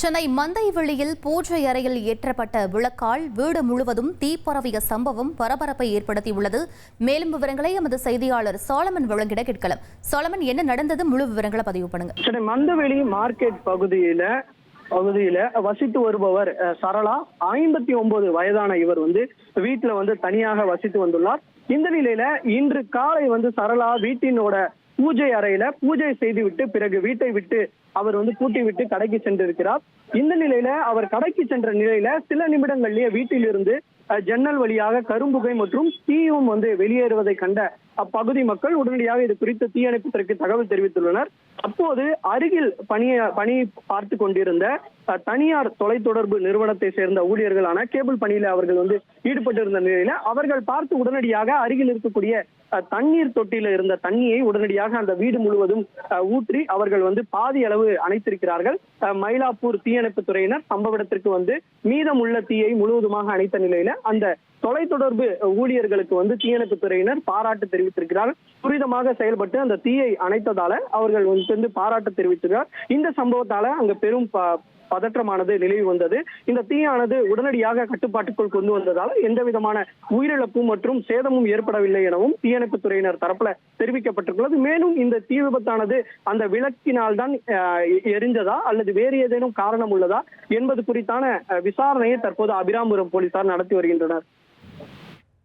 சென்னை மந்தைவெளியில் பூஜை அறையில் ஏற்றப்பட்ட விளக்கால் வீடு முழுவதும் தீ பரவிய சம்பவம் பரபரப்பை ஏற்படுத்தியுள்ளது. மேலும் விவரங்களை எமது செய்தியாளர் சாலமன் வழங்கிட கேட்கலாம். சாலமன் என்ன நடந்தது? முழு விவரங்களை பதிவு பண்ணுங்க. சென்னை மந்தவெளி மார்க்கெட் பகுதியில பகுதியில வசித்து வருபவர் சரளா. ஐம்பத்தி ஒன்பது வயதான இவர் வந்து வீட்டுல வந்து தனியாக வசித்து வந்துள்ளார். இந்த நிலையில இன்று காலை வந்து சரளா வீட்டினோட பூஜை அறையில பூஜை செய்துவிட்டு பிறகு வீட்டை விட்டு அவர் வந்து கூட்டி விட்டு கடைக்கு சென்றிருக்கிறார். இந்த நிலையில அவர் கடைக்கு சென்ற நிலையில சில நிமிடங்கள்லயே வீட்டிலிருந்து இருந்து ஜன்னல் வழியாக கரும்புகை மற்றும் தீயும் வந்து வெளியேறுவதை கண்ட அப்பகுதி மக்கள் உடனடியாக இது குறித்து தீயணைப்புத்துறைக்கு தகவல் தெரிவித்துள்ளனர். அப்போது அருகில் பணிய பணி பார்த்து கொண்டிருந்த தனியார் தொலைத்தொடர்பு நிறுவனத்தை சேர்ந்த ஊழியர்களான கேபிள் பணியில அவர்கள் வந்து ஈடுபட்டிருந்த நிலையில அவர்கள் பார்த்து உடனடியாக அருகில் இருக்கக்கூடிய அஹ், தண்ணீர் தொட்டியில இருந்த தண்ணியை உடனடியாக அந்த வீடு முழுவதும் அஹ், ஊற்றி அவர்கள் வந்து பாதி அளவு அணைத்திருக்கிறார்கள். அஹ், மயிலாப்பூர் தீயணைப்பு துறையினர் சம்பவ இடத்திற்கு வந்து மீதமுள்ள தீயை முழுவதுமாக அணைத்த நிலையில அந்த தொலைத்தொடர்பு ஊழியர்களுக்கு வந்து தீயணைப்பு துறையினர் பாராட்டு தெரிவித்திருக்கிறார் துரிதமாக செயல்பட்டு அந்த தீயை அணைத்ததால அவர்கள் வந்து பாராட்டு தெரிவித்திருக்கிறார். இந்த சம்பவத்தால அங்க பெரும் ப- பதற்றமானது நிலவி வந்தது. இந்த தீயானது உடனடியாக கட்டுப்பாட்டுக்குள் கொண்டு வந்ததால் எந்த விதமான உயிரிழப்பும் மற்றும் சேதமும் ஏற்படவில்லை எனவும் தீயணைப்பு துறையினர் தரப்புல தெரிவிக்கப்பட்டிருக்கிறது. மேலும் இந்த தீ விபத்தானது அந்த விளக்கினால் தான் எரிஞ்சதா அல்லது வேறு ஏதேனும் காரணம் உள்ளதா என்பது குறித்தான விசாரணையை தற்போது அபிராமபுரம் போலீசார் நடத்தி வருகின்றனர்.